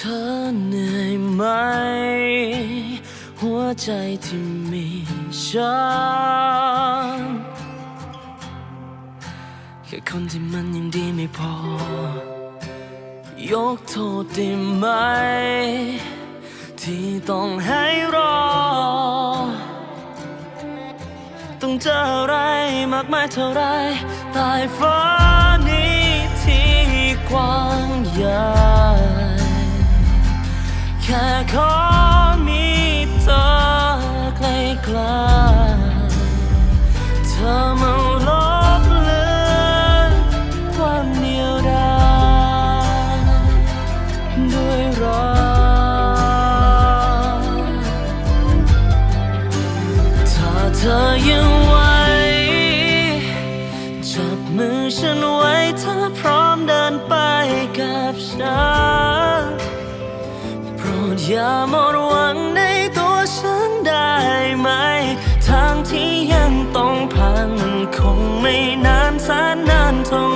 เธอเหนื่อยไหม หัวใจที่มีฉันแค่คนที่มันยังดีไม่พอ ยกโทษได้ไหม ที่ต้องให้รอ ต้องเจออะไรมากมายเท่าไรใต้ฟ้านี้ที่กว้างใหญ่ แค่ขอมีเธอใกล้ๆเธอมาลบเลือนความเดียวดายด้วยรักถ้าเธอยังไหวจับมือฉันไว้ถ้าพร้อมเดินไปกับฉัน อย่าหมดหวังในตัวฉันได้ไหม ทางที่ยังต้องผ่านมันคงไม่นานแสนนานเท่า